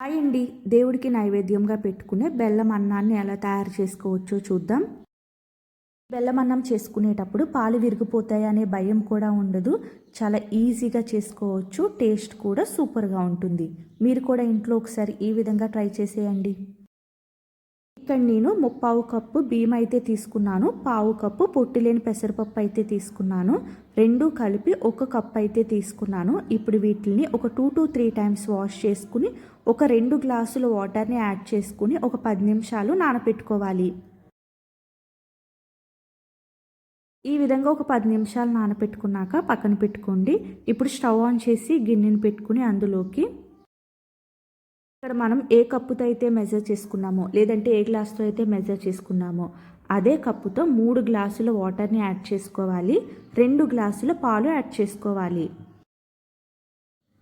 Hi అండి. దేవుడికి నైవేద్యంగా పెట్టుకునే బెల్లం అన్నాన్ని ఎలా తయారు చేసుకోవచ్చో చూద్దాం. బెల్లం అన్నం చేసుకునేటప్పుడు పాలు విరిగిపోతాయి అనే భయం కూడా ఉండదు. చాలా ఈజీగా చేసుకోవచ్చు. టేస్ట్ కూడా సూపర్గా ఉంటుంది. మీరు కూడా ఇంట్లో ఒకసారి ఈ విధంగా ట్రై చేసేయండి. ఇక్కడ నేను ముప్పావు కప్పు బియ్యం అయితే తీసుకున్నాను పావు కప్పు పొట్టిలేని పెసరపప్పు అయితే తీసుకున్నాను రెండు కలిపి ఒక కప్ అయితే తీసుకున్నాను. ఇప్పుడు వీటిని ఒక two to three times wash చేసుకుని ఒక రెండు గ్లాసుల వాటర్ని యాడ్ చేసుకుని ఒక పది నిమిషాలు నానపెట్టుకోవాలి. ఈ విధంగా ఒక పది నిమిషాలు నానపెట్టుకున్నాక పక్కన పెట్టుకోండి. ఇప్పుడు స్టవ్ ఆన్ చేసి గిన్నెని పెట్టుకుని అందులోకి ఇక్కడ మనం ఏ కప్పుతో అయితే మెజర్ చేసుకున్నామో లేదంటే ఏ గ్లాస్తో అయితే మెజర్ చేసుకున్నామో అదే కప్పుతో మూడు గ్లాసుల వాటర్ని యాడ్ చేసుకోవాలి. రెండు గ్లాసుల పాలు యాడ్ చేసుకోవాలి.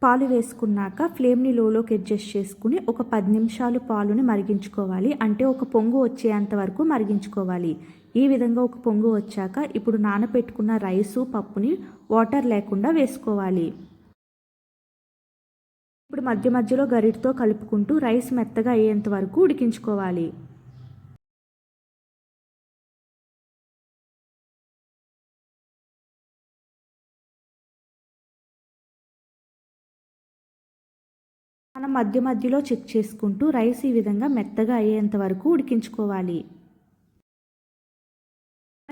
పాలు వేసుకున్నాక ఫ్లేమ్ని లోలోకి అడ్జస్ట్ చేసుకుని ఒక పది నిమిషాలు పాలుని మరిగించుకోవాలి. అంటే ఒక పొంగు వచ్చేంత వరకు మరిగించుకోవాలి. ఈ విధంగా ఒక పొంగు వచ్చాక ఇప్పుడు నానబెట్టుకున్న రైసు పప్పుని వాటర్ లేకుండా వేసుకోవాలి. ఇప్పుడు మధ్య మధ్యలో గరిటతో కలుపుకుంటూ రైస్ మెత్తగా అయ్యేంత వరకు ఉడికించుకోవాలి. మనం మధ్య మధ్యలో చెక్ చేసుకుంటూ రైస్ ఈ విధంగా మెత్తగా అయ్యేంత వరకు ఉడికించుకోవాలి.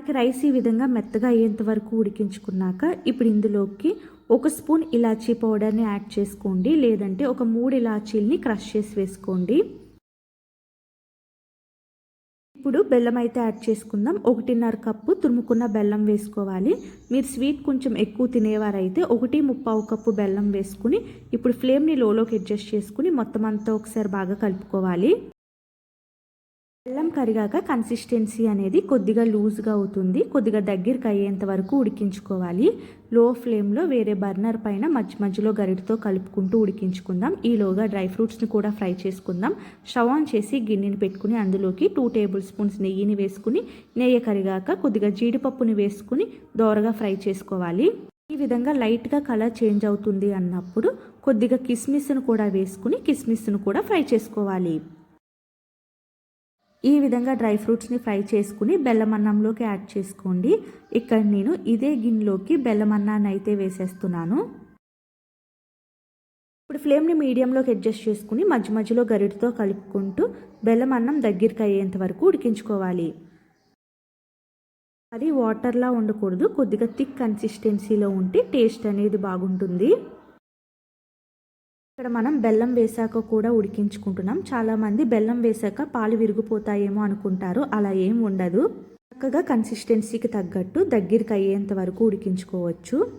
మనకి రైస్ ఈ విధంగా మెత్తగా అయ్యేంత వరకు ఉడికించుకున్నాక ఇప్పుడు ఇందులోకి ఒక స్పూన్ ఇలాచీ పౌడర్ని యాడ్ చేసుకోండి. లేదంటే ఒక మూడు ఇలాచీల్ని క్రష్ చేసి వేసుకోండి. ఇప్పుడు బెల్లం అయితే యాడ్ చేసుకుందాం. ఒకటిన్నర కప్పు తురుముకున్న బెల్లం వేసుకోవాలి. మీరు స్వీట్ కొంచెం ఎక్కువ తినేవారైతే ఒకటి ముప్పావు కప్పు బెల్లం వేసుకుని ఇప్పుడు ఫ్లేమ్ని లోలోకి అడ్జస్ట్ చేసుకుని మొత్తం అంతా ఒకసారి బాగా కలుపుకోవాలి. అల్లం కరిగాక కన్సిస్టెన్సీ అనేది కొద్దిగా లూజ్గా అవుతుంది. కొద్దిగా దగ్గరికి అయ్యేంత వరకు ఉడికించుకోవాలి. లో ఫ్లేమ్లో వేరే బర్నర్ పైన మధ్య మధ్యలో గరిటతో కలుపుకుంటూ ఉడికించుకుందాం. ఈలోగా డ్రై ఫ్రూట్స్ని కూడా ఫ్రై చేసుకుందాం. షవ్ ఆన్ చేసి గిన్నెని పెట్టుకుని అందులోకి టూ టేబుల్ స్పూన్స్ నెయ్యిని వేసుకుని నెయ్యి కరిగాక కొద్దిగా జీడిపప్పుని వేసుకుని దోరగా ఫ్రై చేసుకోవాలి. ఈ విధంగా లైట్గా కలర్ చేంజ్ అవుతుంది అన్నప్పుడు కొద్దిగా కిస్మిస్ను కూడా వేసుకుని కిస్మిస్ను కూడా ఫ్రై చేసుకోవాలి. ఈ విధంగా డ్రై ఫ్రూట్స్ని ఫ్రై చేసుకుని బెల్లం అన్నంలోకి యాడ్ చేసుకోండి. ఇక్కడ నేను ఇదే గిన్నెలోకి బెల్లం అన్నాన్ని అయితే వేసేస్తున్నాను. ఇప్పుడు ఫ్లేమ్ని మీడియంలోకి అడ్జస్ట్ చేసుకుని మధ్య మధ్యలో గరిటతో కలుపుకుంటూ బెల్లం అన్నం దగ్గరికి అయ్యేంత వరకు ఉడికించుకోవాలి. అది వాటర్లా ఉండకూడదు కొద్దిగా థిక్ కన్సిస్టెన్సీలో ఉంటే టేస్ట్ అనేది బాగుంటుంది. ఇక్కడ మనం బెల్లం వేసాక కూడా ఉడికించుకుంటున్నాం. చాలామంది బెల్లం వేసాక పాలు విరిగిపోతాయేమో అనుకుంటారు. అలా ఏం ఉండదు. చక్కగా కన్సిస్టెన్సీకి తగ్గట్టు దగ్గరికి అయ్యేంత వరకు ఉడికించుకోవచ్చు.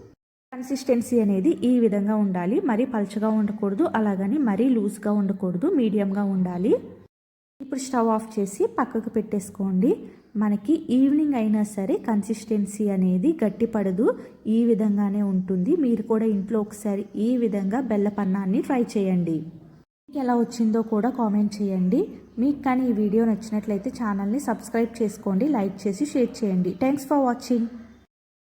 కన్సిస్టెన్సీ అనేది ఈ విధంగా ఉండాలి. మరీ పలచగా ఉండకూడదు. అలాగని మరీ లూజ్గా ఉండకూడదు. మీడియంగా ఉండాలి. ఇప్పుడు స్టవ్ ఆఫ్ చేసి పక్కకు పెట్టేసుకోండి. మనకి ఈవినింగ్ అయినా సరే కన్సిస్టెన్సీ అనేది గట్టిపడదు. ఈ విధంగానే ఉంటుంది. మీరు కూడా ఇంట్లో ఒకసారి ఈ విధంగా బెల్లపన్నాన్ని ట్రై చేయండి. మీకు ఎలా వచ్చిందో కూడా కామెంట్ చేయండి. మీకు కానీ ఈ వీడియో నచ్చినట్లయితే ఛానల్ని సబ్స్క్రైబ్ చేసుకోండి. లైక్ చేసి షేర్ చేయండి. Thanks for watching